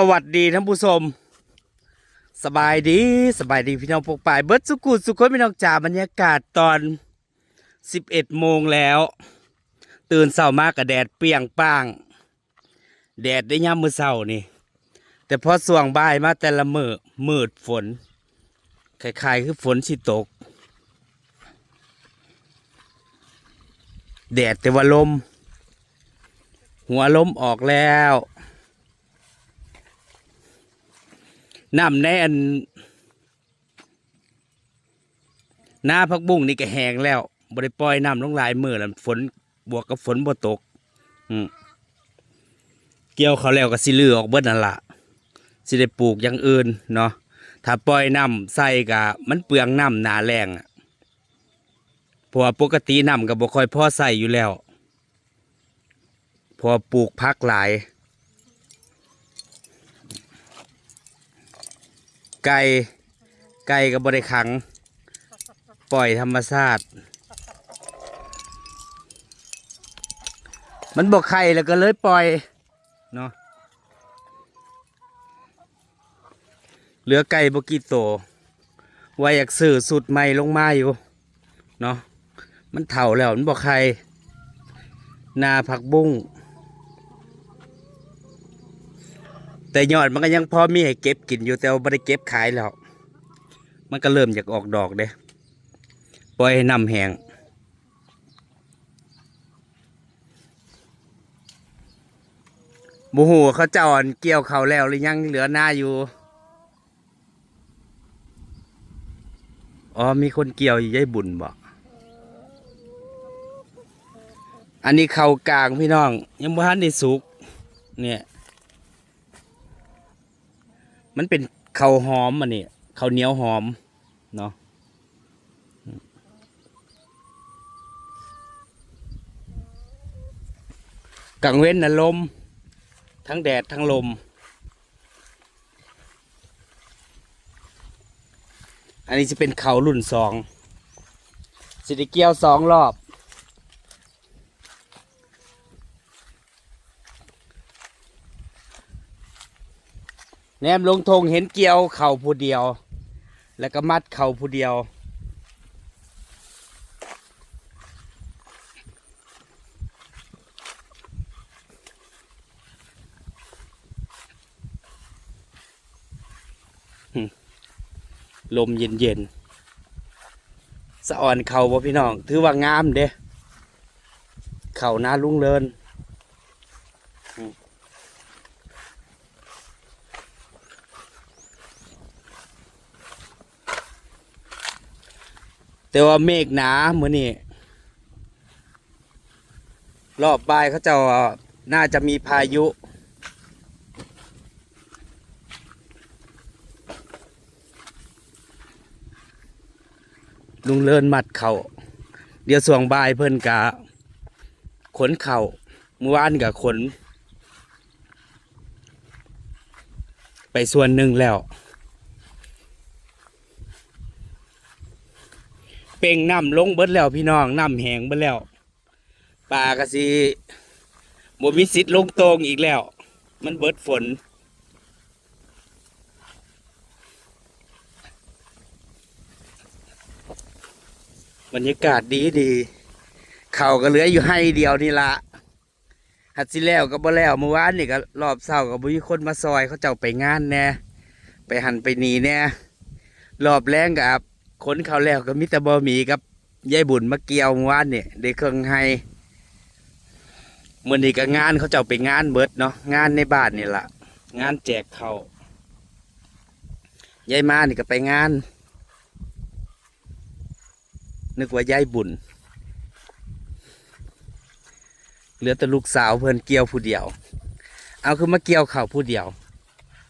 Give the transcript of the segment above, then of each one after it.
สวัสดีท่านผู้ชม สบายดีสบายดีพี่น้องพวกป่ายเบิร์ดสุกุลสุขคนพี่น้องจ่าบรรยากาศตอน 11โมงแล้ว ตื่นเช้ามากกับแดดเปียงป้าง แดดได้ย่ำมือเช้านี่ แต่พอส่วงบ่ายมาแต่ละมือมืดฝนคล้ายๆคือฝนสิตก แดดแต่ว่าลม หัวลมออกแล้ว น้ำในอันหน้าพักบุ้งนี่ก็แห้งแล้วบริปล่อยน้ำลงลายมือแล้วฝนบวกกับฝนบ่ตก อืมเกี่ยวเขาแล้วก็สิลือออกเบิดนั่นละสิได้ปลูกอย่างอื่นเนาะถ้าปล่อยน้ำใส่กะมันเปลืองน้ำหนาแรงอะเพราะปกติน้ำก็บ่ค่อยพอใส่อยู่แล้ว พอปลูกพักหลาย ไก่ไก่ก็บบริขัง ปล่อยธรรมชาติมันบอกไข่แล้วก็เลยปล่อยเนาะเหลือไก่บกีโตวไวอยากสื่อสุดใหม่ลงมาอยู่เนาะมันเถ่าแล้วมันบอกไข่นาผักบุ้ง แต่ยอดมันก็ยังพอมีให้เก็บกินอยู่แต่ว่าไม่ได้เก็บขายแล้วมันก็เริ่มอยากออกดอกเด้ปล่อยให้น้ำแห้งบูหูเขาเจาอนเกี่ยวเขาแล้วหรือยังเหลือหน้าอยู่ อ๋อมีคนเกี่ยวอยู่ยายบุญบอก อันนี้เขากลางพี่น้อง ยังบ่ทันได้สุก เนี่ย มันเป็นข้าวหอมมันนี่ข้าวเหนียวหอมเนาะกังเว้นนะลม ทั้งแดดทั้งลม อันนี้จะเป็นเขารุ่นสองสิได้เกียวสองรอบ แนมลงทงเห็นเกี่ยวเข่าผู้เดียว แล้วก็มัดเข่าผู้เดียว ลมเย็นเย็นๆสะอ่อนเข่าบ่พี่น้อง ถือว่างามเด้เข่าน้าลุงเลิน แต่ว่าเมฆหนาเหมือนนี่รอบบ่ายเขาจะน่าจะมีพายุ ลุงเลินมัดเขาเดี๋ยวส่วงบ่ายเพิ่นกะขนเข่าเมื่อวานกับขน ไปส่วนหนึ่งแล้ว ป่งน้ำลงเบิดแล้วพี่น้องน้ำแหงเบิดแล้วปลากระสิบ่มีสิทธิ์ลงตรงอีกแล้ว มันเบิดฝน บรรยากาศดีดีเขาก็เหลืออยู่ให้เดียวนี่ละหัดสิแล้วก็บ่แล้วเมื่อวานนี่ก็รอบเศร้าก็บ่มีคนมาซอยเขาเจ้าไปงานแน่ไปหันไปหนีแน่รอบแรงกับ ขนเขาแล้วก็มิตรบอหมีกับยายบุญมาเกี่ยวเมื่อวานนี่ได้เครื่องให้มื่อนี้ก็งานเขาเจ้าไปงานเบิดเนาะงานในบ้านนี่ละงานแจกเขาวยายมานี่ก็ไปงาน นึกว่ายายบุญเหลือแต่ลูกสาวเพิ่นเกี่ยวผู้เดียว เอาคือมาเกี่ยวเขาวผู้เดียว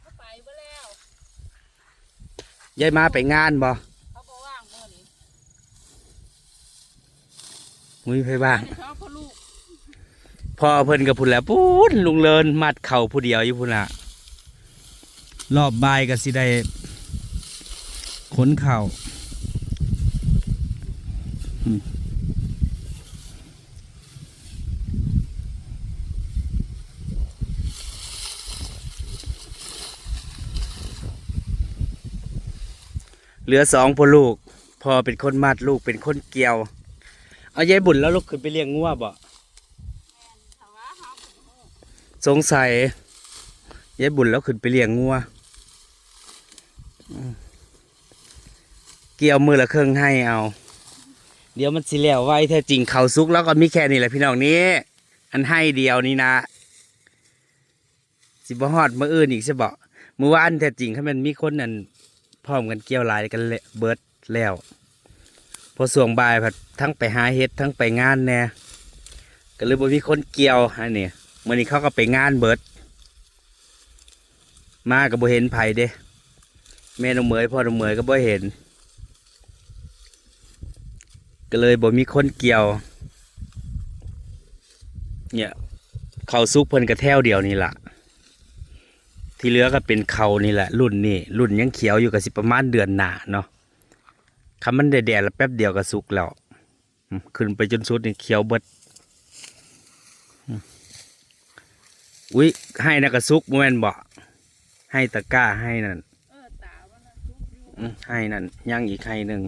เขาไปเบ่แล้วยายมาไปงานบ่ มุ้ยไปบ้างพอเพิ่นกับพุ่นแล้วปุ๊ดลุงเลินมัดเข่าผู้เดียวอยู่พุ่นละรอบใบกับสิได้ขนเข่าเหลือสองพ่อลูกพ่อเป็นคนมัดลูกเป็นคนเกี่ยว เอายายบุญแล้วลูกขึ้นไปเลี้ยงงัวบ่สงสัยยายบุญแล้วขึ้นไปเลี้ยงงัวเกี่ยวมือละเครื่องให้เอา เดี๋ยวมันสิแล้วไว้แท้จริงเขาซุกแล้วก็มีแค่นี้แหละพี่น้องนี้ อันให้เดียวนี่นะ สิบ่ฮอดมืออื่นอีกใช่บ่มือวานแท้จริงถ้ามันมีคนนั่นพร้อมกันเกี่ยวลายกันเลยเบิดแล้ว พอส่วงบ่ายผัดทั้งไปหาเฮ็ดทั้งไปงานแน่ก็เลยบ่มีคนเกี่ยวอันนี้มื้อนี้เขาก็ไปงานเบิด มาก็บ่เห็นไผ่เด้แม่น้องเหมยพ่อน้องเหมยก็บ่เห็น ก็เลยบ่มีคนเกี่ยว เนี่ยเขาซุกเพิ่นกระแถวเดียวนี่ล่ะ ที่เหลือก็เป็นเขานี่แหละ รุ่นนี่รุ่นยังเขียวอยู่กับสิประมาณเดือนหนาเนาะ คำมันแดดแล้วแป๊บเดียวก็สุกแล้ว ขึ้นไปจนสุดนี่เขียวเบิดอุ้ยให้นะกระซุกโมเมนบ่ให้ตะก้าให้นั่นให้นั่นย่างอีกให้หนึ่ง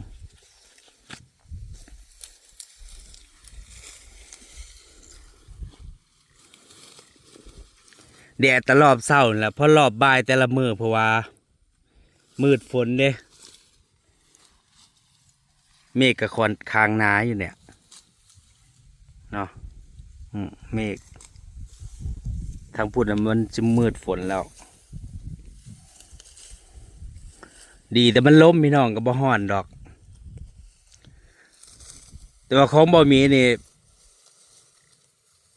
แดดตลอบเศร้าแหละเพราะรอบบ่ายแต่ละมือเพราะว่า มืดฝนเด้ เมฆกับคอนคางหนาอยู่เนี่ยเนาะเมฆทางพูดน่ะมันจะมืดฝนแล้ว ดีแต่มันล้มพี่น้องก็บ่ฮ้อนดอก แต่ว่าของบ่มีนี่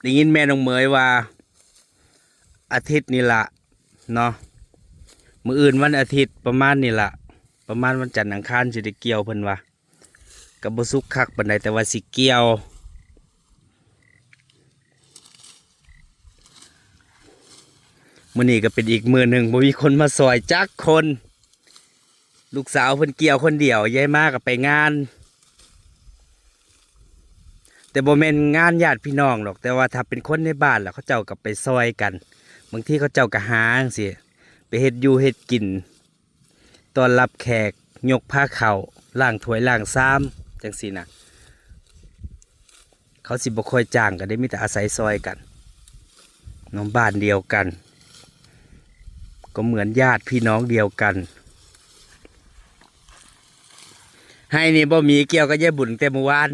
ได้ยินแม่น้องเมยว่า อาทิตย์นี่ละเนาะมืออื่นวันอาทิตย์ประมาณนี่ละประมาณวันจันทร์อังคารสิได้เกี่ยวเพิ่นว่า ก็บ่สุกคักปานใดแต่ว่าสิเกี่ยวมื้อนี้ก็เป็นอีกมือหนึ่งบ่มีคนมาซอยจักคน ลูกสาวเพิ่นเกี่ยวคนเดียวยายมากกับไปงาน แต่บ่แม่นงานญาติพี่น้องหรอก แต่ว่าถ้าเป็นคนในบ้านแล้วเขาเจ้ากับไปซอยกัน บางที่เขาเจ้าก็หาจังซี่ไปเฮ็ดอยู่เฮ็ดกินตอนรับแขกยกผ้าเขาวล้างถ้วยล้างซ้ำ จังซี่นะเขาสิบ่ค่อยจ้างกันได้มีแต่อาศัยซอยกันน้องบ้านเดียวกัน ก็เหมือนญาติพี่น้องเดียวกัน ให้นี่บ่มีเกี่ยวกับยายบุญแต่เมื่อวาน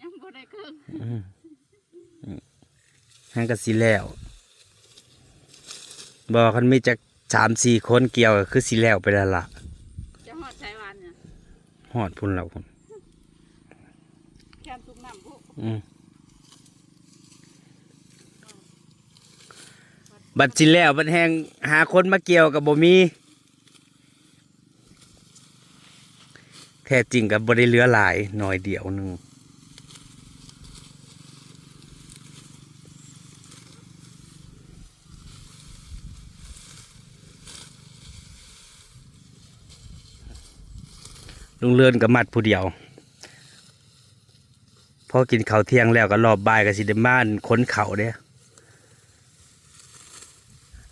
ยังบ่ได้ครึ่งให้ก็สิแล้วบอกคันมีจักสามสี่คนเกี่ยวก็คือสิแล้วไปแล้วล่ะจะฮอดใช้วันเนี่ย หอดพุ่นเราพุ่นแค่ทุกน้ำพุอืมบัดสิแล้วบัดแหงหาคนมาเกี่ยวกับบ่มีแท้จริงกับบ่ได้เหลือหลายหน่อยเดียวหนึง ลุงเลื่อนกับมัดผู้เดียว พอกินข้าวเที่ยงแล้วก็รอบบ่ายก็สิได้บ้านขนเขาเด้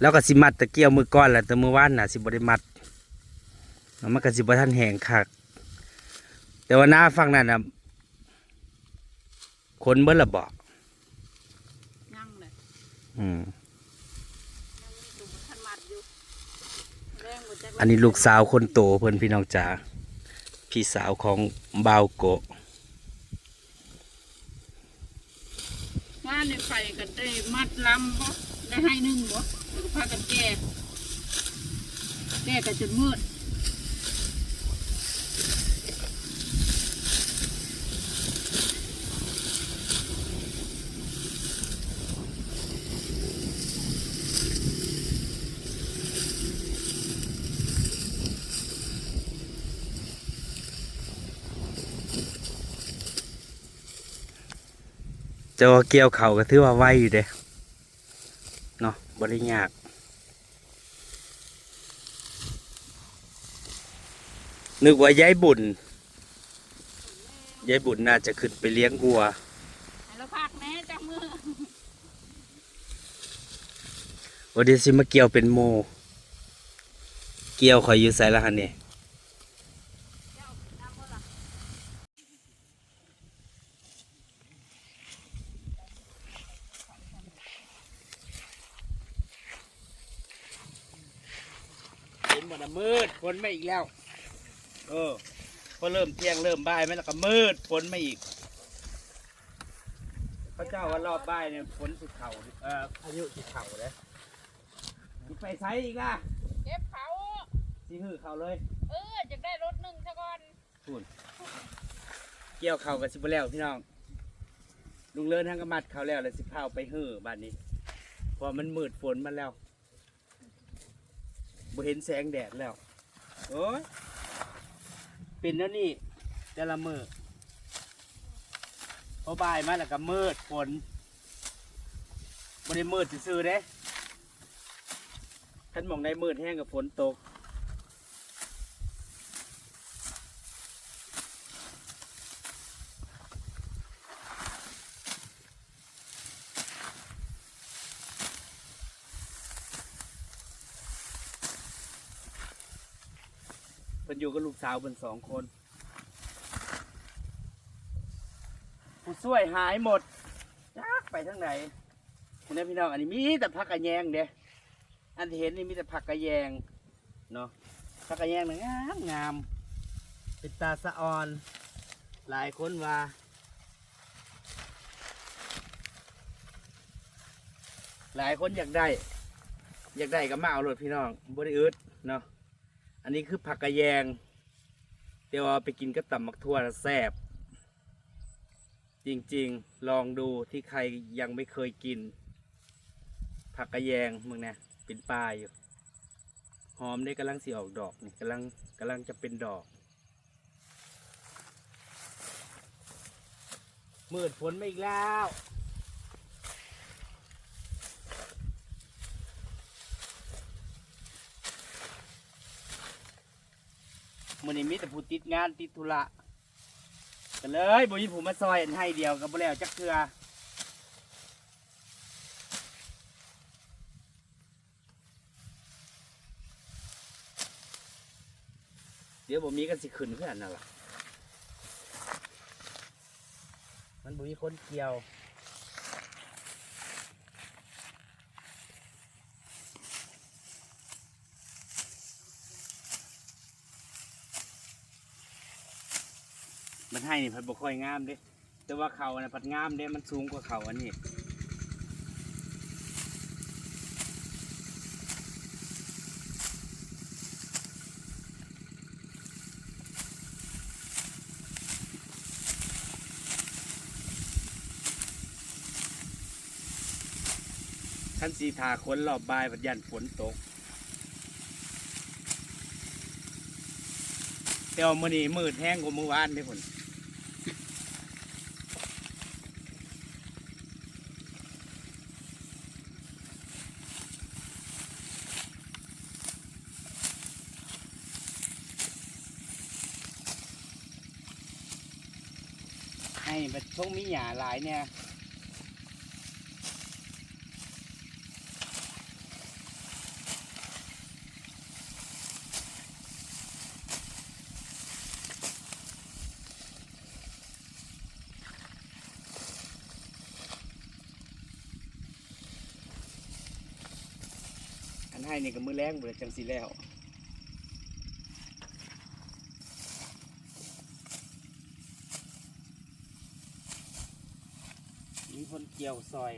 แล้วก็สิมัดตะเกียวมือก้อนแหละแต่มือว่านน่ะสิบ่ได้มัดแล้วมันก็สิบ่ทันแห้งคักแต่ว่าหน้าฝั่งนั้นน่ะขนเบิ่ละบ่ยังเลยอืมยังมีตุ่มทันมัดอยู่แรงบ่จักอันนี้ลูกสาวคนโตเพิ่นพี่น้องจ๋า พี่สาวของบาวโกะว่าในไฟกันได้มัดลำบ่ได้ให้หนึ่งบ่แล้วก็พากันแก้แก้กันจนมืด แต่ว่าเกี่ยวเขาก็ถือว่าไวอยู่เด้เนาะบ่ได้ยากนึกว่ายายบุญยายบุญน่าจะขึ้นไปเลี้ยงวัวให้เราพักแหน่จักมือวันนี้สิมาเกี่ยวเป็นโม เกี่ยวคอยอยู่ใส่ละหันนี่ก็ มืดฝนมาอีกแล้ว เออพอเริ่มเที่ยงเริ่มบ่ายมันแล้วก็มืดฝนมาอีกพระเจ้าว่ารอบบ่ายเนี่ยฝนสิเข่าเอ่ออายุสิเข่าเลยสิไปไซอีกล่ะเก็บเขา สิหื้อเข่าเลย เออจะได้รถหนึ่งซะก่อนเกี่ยวเข่ากับสิบแล้วพี่น้อง ลุงเลินทั้งกมัดเขาแล้วเลยสิพาไปหื้อบ้านนี้เพอมันมืดฝนมาแล้ว บ่เห็นแสงแดดแล้วโอ้ยเป็นแล้วนี่แต่ละมือพอบายมาแล้วก็มืดฝนบ่ได้มืดซื่อๆเด้ท่านมองในมืดแห้งกับฝนตก พิ่นอยู่กับลูกสาวเพิ่นสองคน ผู้ช่วยหายหมดจักไปทางไหนคุณพี่น้องอันนี้มีแต่ผักกระแยงเด้อันที่เห็นนี่มีแต่ผักกระแยงเนาะผักกระแยงน่ะงามงามเป็นตาสะออน หลายคนว่าหลายคนอยากได้ อยากได้ก็มาเอาเลยพี่น้องบริอึดเนาะ อันนี้คือผักกระแยง เดี๋ยวเอาไปกินก็ตำมักทั่วแล้วแซ่บจริงๆ ลองดูที่ใครยังไม่เคยกิน ผักกระแยงมึงเนี่ยเป็นปลาอยู่หอมได้กำลังสีออกดอกนี่กำลังกำลังจะเป็นดอก มืดฝนมาอีกแล้ว มื่อนี้มีแต่ผู้ติดงานติดธุระกันเลยบ่มีผู้มาซอยอันให้เดียวกับบ่แล้วจักเทือเดี๋ยวบ่มีกันสิขึ้นเพื่อนนั่นล่ะมันบ่มีคนเกี่ยว มันให้นี่พัดบ่ค่อยงามเด้ แต่ว่าเขาน่ะพัดงามเด้ มันสูงกว่าเขาอันนี้ท่านสีทาคนรอบบายพัดยันฝนตก แต่ว่ามื้อนี้มืดแห้งกว่าเมื่อวานเด้พุ่น ให้มันช่วงมีหยาหลายเนี่ยอันให้นี่ก็มือแรงเบิดจังสีแล้ว มีคนเกี่ยว ซอย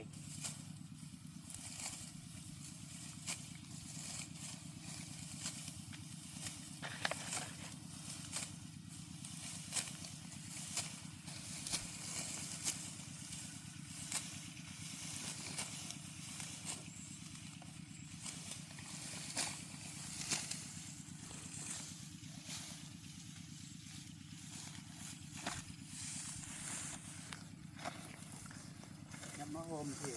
มาโฮมที่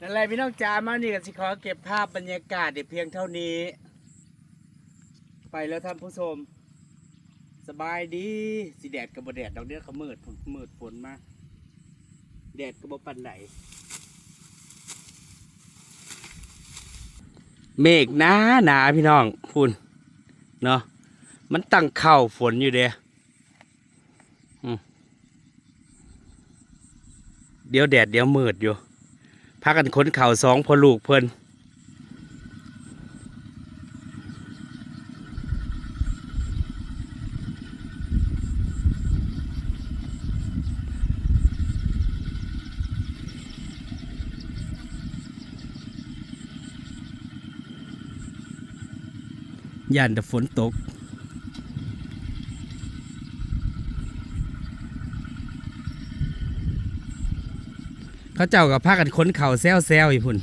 นั่นแหละพี่น้องจ๋ามานี่ก็สิขอเก็บภาพบรรยากาศเดี๋ยวเพียงเท่านี้ ไปแล้วท่านผู้ชม สบายดีสิแดดกับบแดดดอกเดียวเขามืดฝนมืดฝนมาแดดกับบปันไหนเมฆหนาหนาพี่น้องพุ่นเนาะมันตั้งเข่าฝนอยู่เด้อืม เดี๋ยวแดดเดี๋ยวมืดอยู่พากันขนเข่าวสองพอลูกเพิ่นย่านแต่ฝนตก เขาเจ้ากับพากันค้นเข่าแซวแซวอีพุ่น